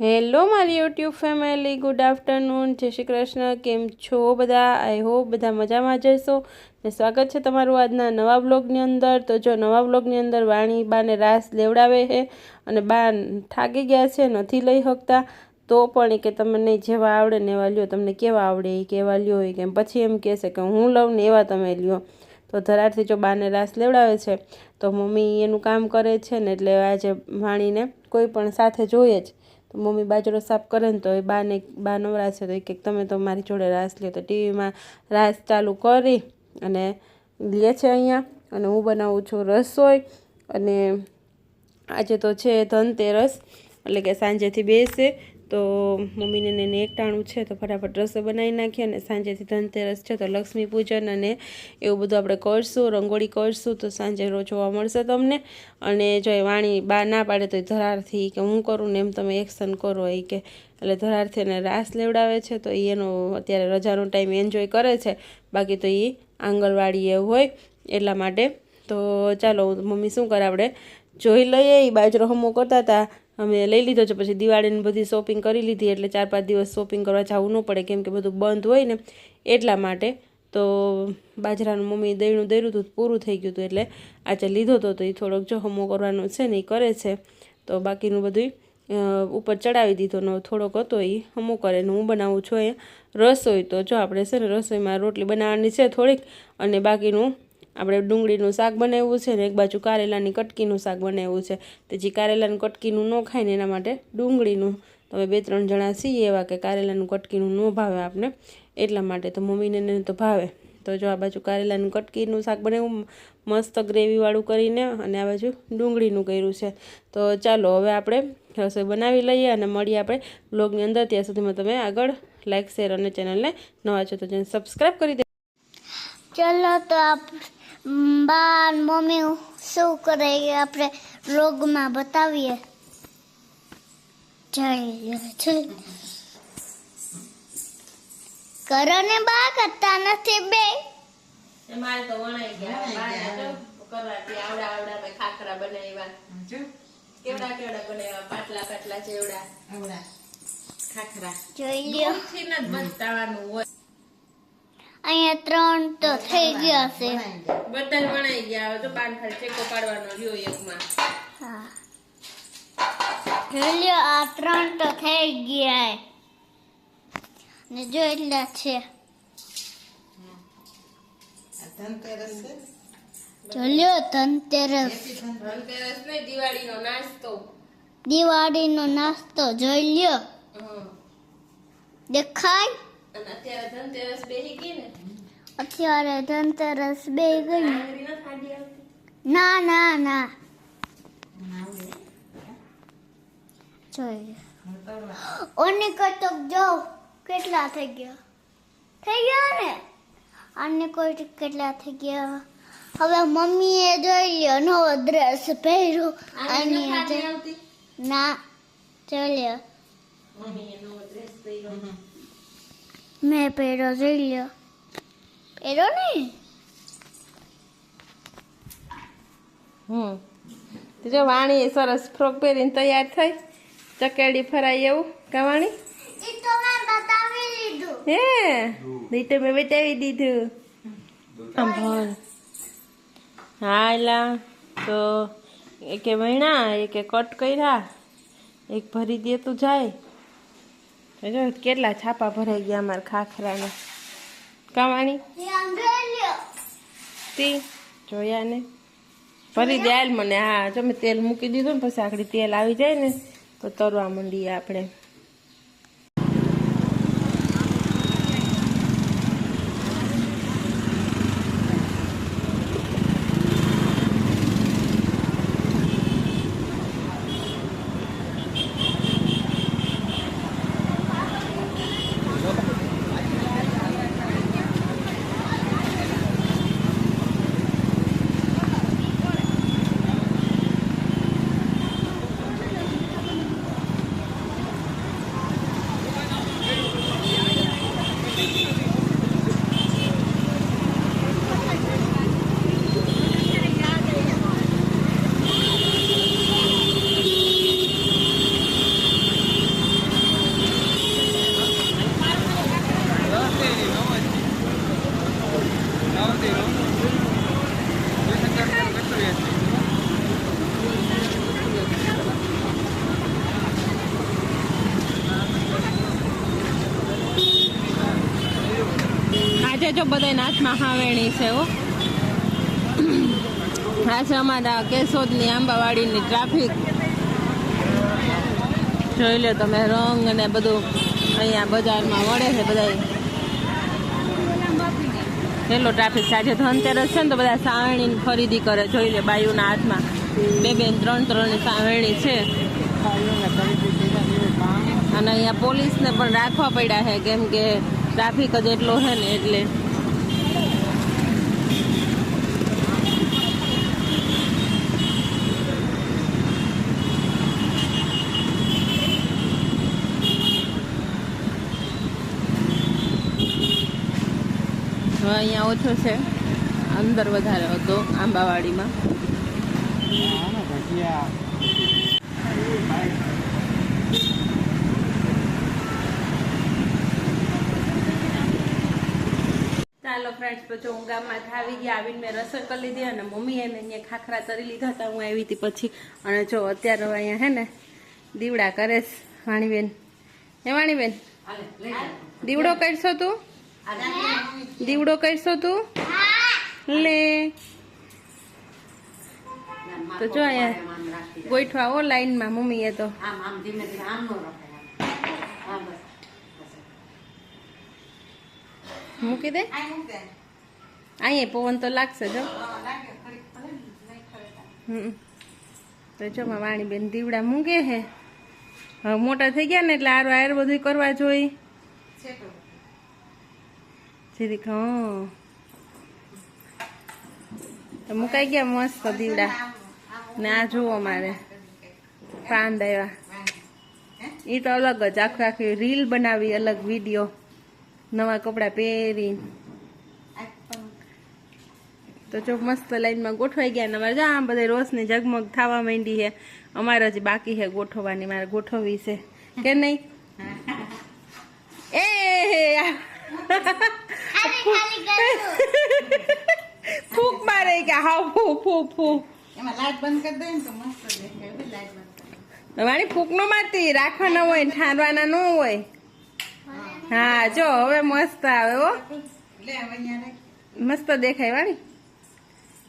Hello મારી YouTube family, good afternoon, જય શ્રી કૃષ્ણ, કેમ છો બધા? આઈ હોપ બધા મજામાં જશો ને સ્વાગત છે તમારું આજના નવા બ્લોગની અંદર. તો જો નવા બ્લોગની અંદર વાણી બાને રાસ લેવડાવે છે અને બા થાકી ગયા છે, નથી લઈ શકતા તો પણ એ કે તમને જેવા આવડે ને એવા લ્યો. તમને કેવા આવડે એ કેવા લ્યો એ કેમ? પછી એમ કહેશે કે હું લઉં ને એવા તમે લ્યો. તો ધરારથી જો બાને રાસ લેવડાવે છે, તો મમ્મી એનું કામ કરે છે ને એટલે આજે વાણીને કોઈ પણ સાથે જોઈએ જ. તો મમ્મી બાજરો સાફ કરે ને તો એ બાને બા નવરા છે તો એ કે તમે તો મારી જોડે રાસ લ્યો. તો ટીવીમાં રાસ ચાલુ કરી અને લે છે અહીંયા અને હું બનાવું છું રસોઈ અને આજે તો છે ધનતેરસ, એટલે કે સાંજેથી બેસે. તો મમ્મીને એને એકટાણું છે, તો ફટાફટ રસોઈ બનાવી નાખીએ અને સાંજેથી ધનતેરસ છે, તો લક્ષ્મી પૂજન અને એવું બધું આપણે કરશું, રંગોળી કરશું, તો સાંજે રોજ જોવા મળશે તમને. અને જો એ વાણી બા ના પાડે તો એ ધરારથી કે હું કરું ને એમ તમે એક્શન કરો એ કે. એટલે ધરારથી એને રાસ લેવડાવે છે, તો એ એનો અત્યારે રજાનો ટાઈમ એન્જોય કરે છે. બાકી તો એ આંગણવાડીએ હોય એટલા માટે. તો ચાલો, મમ્મી શું કરે આપણે? જોઈ લઈએ એ બાજરો હમો કરતા હતા. અમે લઈ લીધો છે, પછી દિવાળીની બધી શોપિંગ કરી લીધી, એટલે ચાર પાંચ દિવસ શોપિંગ કરવા જવું ન પડે, કેમ કે બધું બંધ હોય ને, એટલા માટે. તો બાજરાનું મમ્મી દહીણું દર્યું હતું પૂરું થઈ ગયું હતું એટલે આજે લીધો હતો તો એ થોડોક જો હમો કરવાનો છે ને, એ કરે છે. તો બાકીનું બધું ઉપર ચડાવી દીધો, ને થોડોક હતો એ હમો કરે, ને હું બનાવું છું એ રસોઈ. તો જો આપણે છે ને રસોઈમાં રોટલી બનાવવાની છે થોડીક, અને બાકીનું આપણે ડુંગળીનું શાક બનાવ્યું છે ને એક બાજુ કારેલાની કટકીનું શાક બનાવ્યું છે. તો જે કારેલાનું કટકીનું ન ખાય ને એના માટે ડુંગળીનું. તમે બે ત્રણ જણા છીએ એવા કે કારેલાનું કટકીનું ન ભાવે આપણે. એટલા માટે તો મમ્મીને તો ભાવે. તો જો આ બાજુ કારેલાનું કટકીનું શાક બનાવ્યું, મસ્ત ગ્રેવીવાળું કરીને અને આ બાજુ ડુંગળીનું કર્યું છે. તો ચાલો હવે આપણે રસોઈ બનાવી લઈએ અને મળીએ આપણે બ્લોગની અંદર. ત્યાં સુધીમાં તમે આગળ લાઇક શેર અને ચેનલને નવા છો તો જેને સબસ્ક્રાઈબ કરી દે ચલો તો આપ બા મમ્મી શું કરે આપણે રોગમાં બતાવીએ. કરો ને બા કરતા નથી બે. મારે તો વણાઈ ગયા. કરવાથી આવડા આવડા મેં ખાખરા બનાવ્યા. કેવડા કેવડા બનાવ્યા? પાટલા પાટલા જેવડા. આવડા. ખાખરા. જોઈ લ્યો. થી બતાવવાનું હોય. અહીંયા ત્રણ તો થઈ ગયા છે. બધા વણાઈ ગયા હવે તો પાન ખાલી ટેકો પાડવાનો રહ્યો એકમાં હા. લ્યો આ ત્રણ તો થઈ ગયા. ને જો એટલા છે. આ ધનતેરસ લ્યો ધનતેરસ. ધનતેરસ દિવાળીનો નાસ્તો. દિવાળીનો નાસ્તો જોઈ લ્યો. દેખાય? અને અત્યારે ધનતેરસ બેહી ગઈ ને? અત્યારે ધનતેરસ બે ગઈ. આંગળી ન ખાધી આવતી? ના ના ના. જોઈ ઓની કટક જો કેટલા થઈ ગયા? થઈ ગયા ને? આને કોઈ કેટલા થઈ ગયા? હવે મમ્મીએ જોઈ લ્યો નવો ડ્રેસ પહેર્યો. આંગળી ન અને ખાધી આવતી? ના જોઈ લ્યો. મમ્મીએ નવો ડ્રેસ પહેર્યો. મેં પેરો જોઈ લ્યો પેરો ને હમ તો જો વાણી સરસ ફ્રોક પહેરીને તૈયાર થઈ ચકેડી ફરાય એવું કાવાણી એ તો મેં બતાવી લીધું હે નહીં તો મેં બતાવી દીધું ભલ હા એલા તો એકે વણ્યા એકે કટ કર્યા એક ભરી દે તું જાય જો કેટલા છાપા ભરાઈ ગયા અમારા ખાખરાના. લ્યો તી જોયા ને? ભરી દે મને હા જો મેં તેલ મૂકી દીધું ને પછી આખડી તેલ આવી જાય ને તો તરવા માંડીએ આપણે. જો બધાના હાથમાં હાવેણી છે હો. આ છે અમારા કેશોદની આંબાવાડીની ટ્રાફિક. જોઈ લો તમે રંગ અને બધું અહીંયા બજારમાં મળે છે બધા પેલો ટ્રાફિક આજે ધનતેરસ છે ને તો બધા સાવણી ખરીદી કરે. જોઈ લે બાયુના હાથમાં. બે બે ત્રણ ત્રણ સાવણી છે. અને અહીંયા પોલીસને પણ રાખવા પડ્યા છે કેમ કે ટ્રાફિક જ એટલો છે ને એટલે. અહીંયા ઓછો છે. અંદર વધારે હતો આંબાવાડીમાં. ચાલો ફ્રેન્ડ્સ પછી હું ગામમાં આવી ગયા આવીને મેં રસોઈ કરી લીધી અને મમ્મી એને અહીંયા ખાખરા તરી લીધા હતા. હું આવી હતી પછી. અને જો અત્યારે અહીંયા હે ને દીવડા કરે વાણીબેન. હે વાણીબેન? દીવડો કરશો તું? દીવડો કરશો તું? લે. તો જો અહીંયા ગોઠવા ઓ લાઈનમાં મમ્મીએ તો. આમ આમ ધીમે ધીમે આમ નો રખાય. આમ બસ. મૂકી દે. આ અહીંયા પવન તો લાગશે જો. તો જો વાણી વાણીબેન દીવડા મૂકે હે. હવે મોટા થઈ ગયા ને એટલે આરો આયર બધું કરવા જોઈએ તો મુકાઈ ગયા મસ્ત દીવડા. ને આ જુઓ મારે. આવ્યા હે? એ તો અલગ જ. આખું આખી રીલ બનાવી અલગ વીડિયો. નવા કપડાં પહેરી તો જો મસ્ત લાઈનમાં ગોઠવાઈ ગયા ને અમારે જો આમ બધા રોશની ઝગમગ થવા માંડી છે. અમારે હજી બાકી છે ગોઠવવાની. મારે ગોઠવવી છે. કે નહીં? એ આ ખાલી ખાલી કરશું ફૂક મારે કે હા ફૂ ફૂ ફૂ. એમાં લાઈટ બંધ કરી દે ને તો મસ્ત દેખાય. લાઈટ બંધ વાણી મારી ફૂક નો મારતી રાખવાના હોય ને ઠારવાના ન હોય. હા જો હવે મસ્ત આવે હો. હવે. મસ્ત દેખાય વાણી.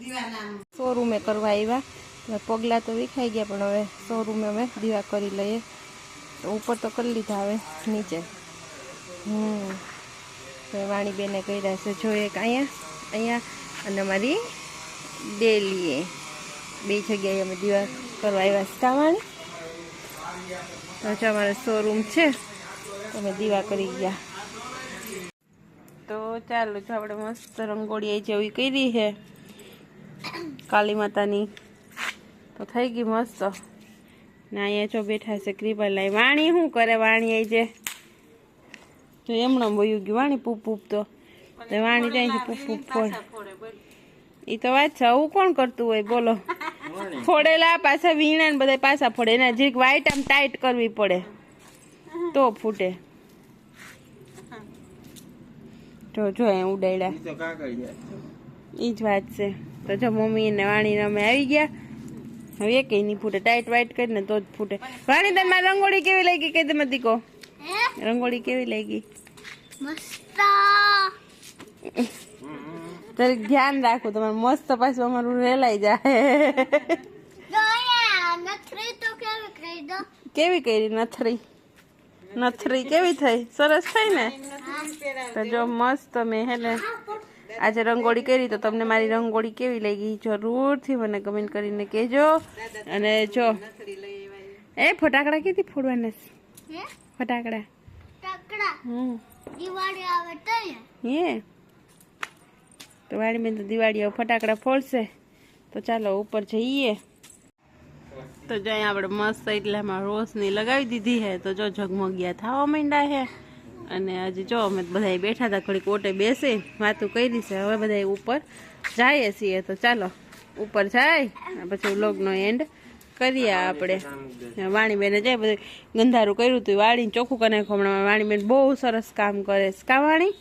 દીવાના શોરૂમે કરવા આવ્યા પગલા તો વિખાઈ ગયા પણ હવે શોરૂમે અમે દીવા કરી લઈએ. તો ઉપર તો કરી લીધા હવે નીચે. હમ. તો વાણીબેને કર્યા છે. જો એક અહીંયા અહીંયા અને અમારી ડેલીએ. બે જગ્યાએ અમે દીવા કરવા આવ્યા છે કાવાણી તો જો અમારો શોરૂમ છે. અમે દીવા કરી ગયા. તો ચાલો, જો આપણે મસ્ત રંગોળી જેવી કરી છે. કાલી માતાની. તો થઈ ગઈ મસ્ત. ને અહીંયા જો બેઠા છે ક્રિપલ લાઈ વાણી શું કરે? વાણી આઈ જે. તો એમણે વયું ગયું. વાણી પૂપ પૂપ તો. વાણી ત્યાંથી પૂપ પૂપ ફોડે. એ તો વાત છે. આવું કોણ કરતું હોય? બોલો. ફોડેલા પાછા વીણા ને બધા પાછા ફોડે. એના જીરીક વાઈટ આમ ટાઈટ કરવી પડે તો ફૂટે. જો જો એ ઉડાડ્યા એ જ વાત છે. તો જો મમ્મી ને વાણીને અમે આવી ગયા. હવે કઈ નહીં ફૂટે. ટાઈટ વાઈટ કરીને તો જ ફૂટે. વાણી તને મારી રંગોળી કેવી લાગી? કઈ તમે દીકો. રંગોળી કેવી લાગી? મસ્ત. જરીક ધ્યાન રાખો તમારે મસ્ત પાછું અમારું રેલાઈ જાય. કેવી કરી નથરી? નથરી કેવી થઈ? સરસ થઈ ને? તો જો મસ્ત મેં હે ને આજે રંગોળી કરી તો તમને મારી રંગોળી કેવી લાગી જરૂરથી મને કમેન્ટ કરીને કહેજો. અને જો એ ફટાકડા કેથી ફોડવાના છે? ફટાકડા. ટકડા હમ. દિવાળી આવે તો હે? તો વાણી બેન તો દિવાળીઓ ફટાકડા ફોડશે. તો ચાલો ઉપર જઈએ. તો જો આપણે મસ્ત એટલામાં રોશની લગાવી દીધી છે. તો જો ઝગમગ્યા થવા માંડ્યા છે. અને આજે જો અમે બધા બેઠા હતા, ઘડીક ઓટે બેસી, વાતું કરી છે. હવે બધા ઉપર જઈએ છીએ. તો ચાલો ઉપર જાય પછી વ્લોગનો એન્ડ કરીએ આપણે. વાણીબેને જાય બધું ગંધારું કર્યું હતું વાળીને ચોખ્ખું કરી નાખ્યું. હમણાં વાણીબેન બહુ સરસ કામ કરે છે. કા વાણી?